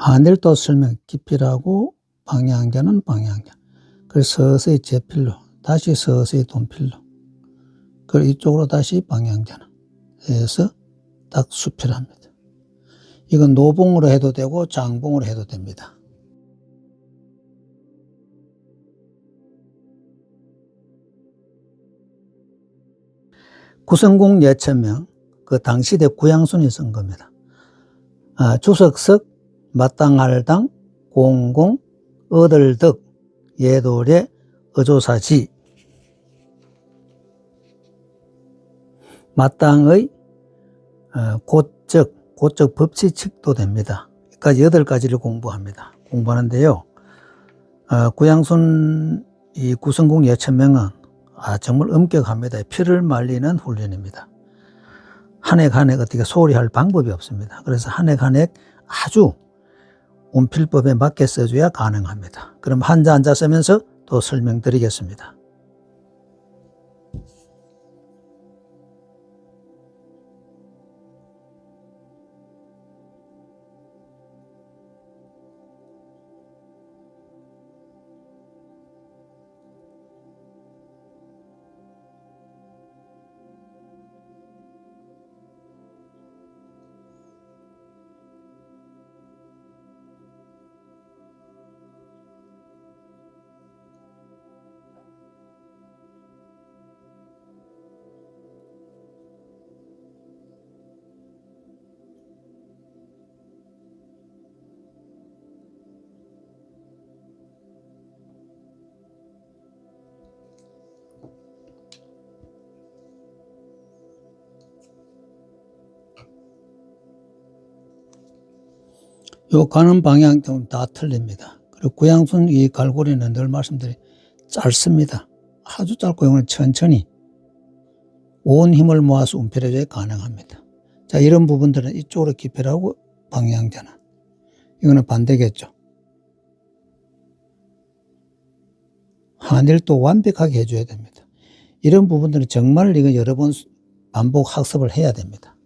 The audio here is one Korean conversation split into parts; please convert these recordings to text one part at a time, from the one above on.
하늘도 설명 깊이라고 방향제는 방향제. 그래서 서서히 제필로 다시 서서히 돈필로 그리고 이쪽으로 다시 방향제는 해서 딱 수필합니다. 이건 노봉으로 해도 되고 장봉으로 해도 됩니다. 구성공 예천명 그 당시대 구양순이 쓴 겁니다. 아, 주석석, 마땅할당, 공공, 얻을덕, 예도래, 어조사지 마땅의 어, 고적, 고적 법치칙도 됩니다. 여기까지 여덟 가지를 공부합니다. 공부하는데요. 어, 구양순 이 구성공 예천명은 아, 정말 엄격합니다. 피를 말리는 훈련입니다. 한획한획 어떻게 소홀히 할 방법이 없습니다. 그래서 한획한획 아주 온필법에 맞게 써줘야 가능합니다. 그럼 한자 한자 쓰면서 또 설명드리겠습니다. 요 가는 방향 좀다 틀립니다. 그리고 구양순 이 갈고리는 늘 말씀드린 짧습니다. 아주 짧고 이거는 천천히 온 힘을 모아서 움펴려줘야 가능합니다. 자, 이런 부분들은 이쪽으로 기필하고 방향 전환. 이거는 반대겠죠. 한일도 완벽하게 해줘야 됩니다. 이런 부분들은 정말 이거 여러 번 반복 학습을 해야 됩니다.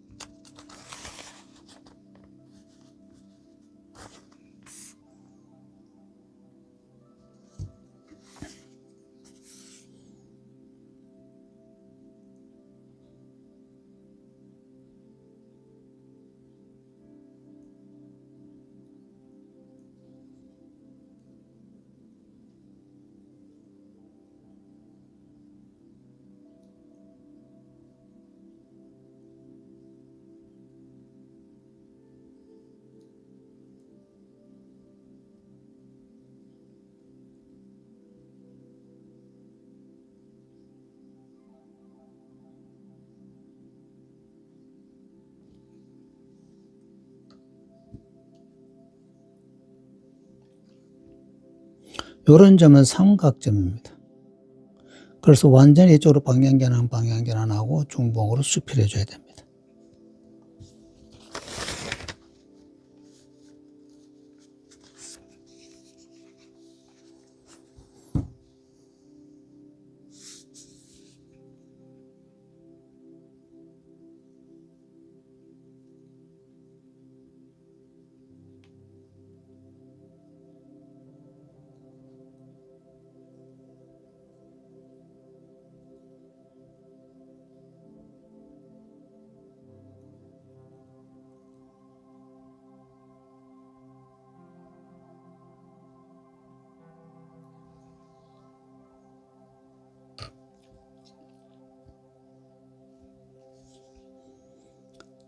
이런 점은 삼각점입니다. 그래서 완전히 이쪽으로 방향전환, 방향전환하고 중봉으로 수필해 줘야 됩니다.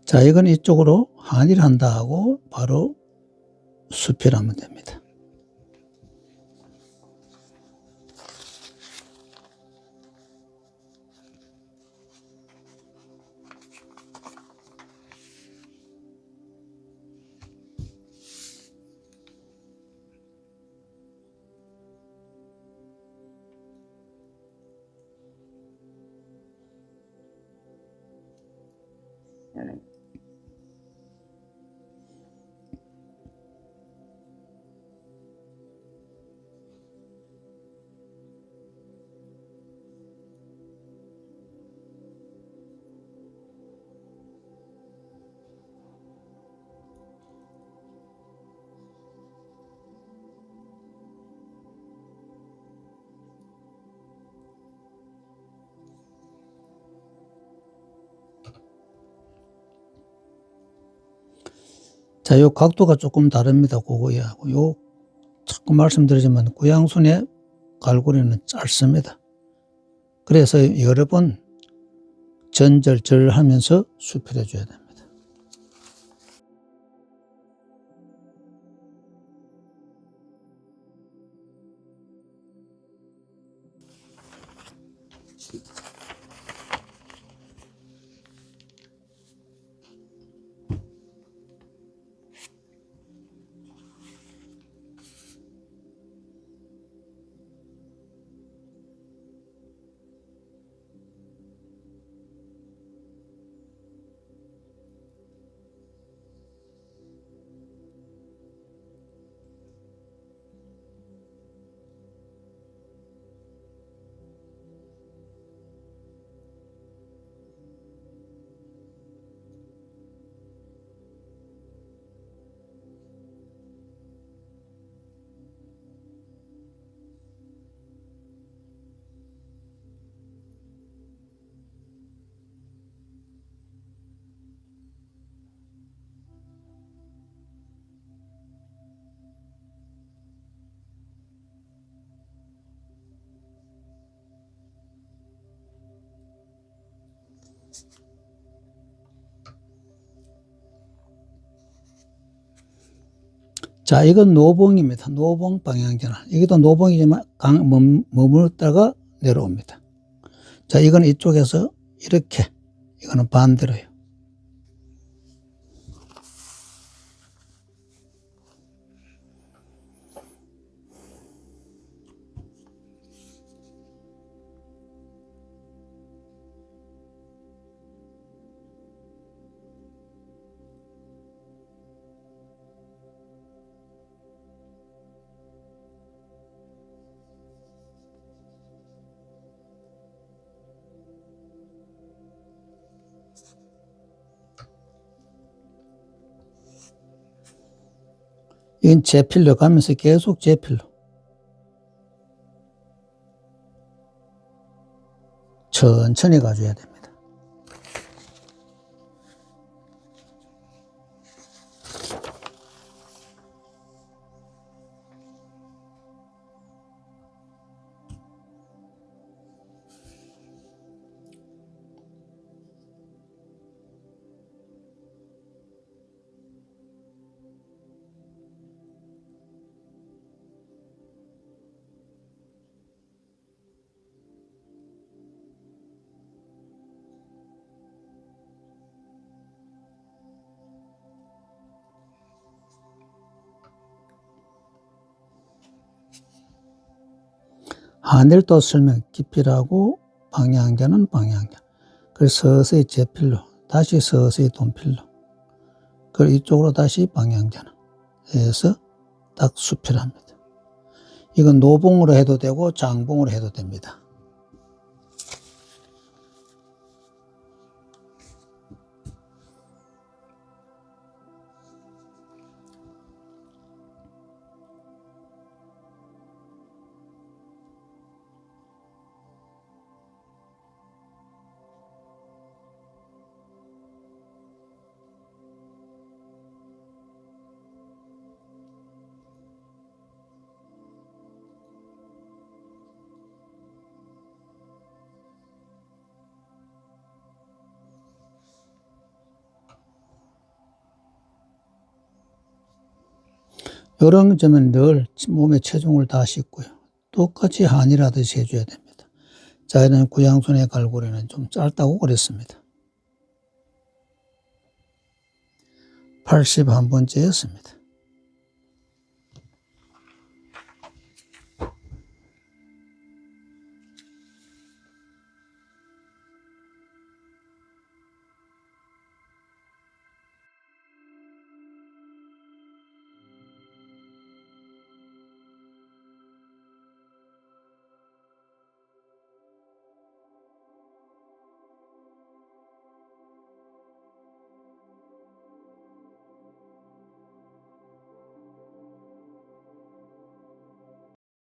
자, 이건 이쪽으로 한일 한다 하고 바로 수필하면 됩니다. 자, 요 각도가 조금 다릅니다. 그거하고 요 자꾸 말씀드리지만 구양순의 갈고리는 짧습니다. 그래서 여러 번 전절절 하면서 수필해 줘야 됩니다. 자, 이건 노봉입니다. 노봉 방향전환. 이것도 노봉이지만 강, 멈, 머물다가 내려옵니다. 자, 이건 이쪽에서 이렇게, 이거는 반대로요. 이건 제필로 가면서 계속 제필로. 천천히 가줘야 됩니다. 하늘도 설명 깊이라고 방향자는 방향자. 그래서 서서히 제필로 다시 서서히 돈필로 그리고 이쪽으로 다시 방향자는 해서 딱 수필합니다. 이건 노봉으로 해도 되고 장봉으로 해도 됩니다. 이런 점은 늘 몸에 체중을 다 싣고요. 똑같이 한이라듯이 해줘야 됩니다. 자, 이런 구양손의 갈고리는 좀 짧다고 그랬습니다. 81번째였습니다.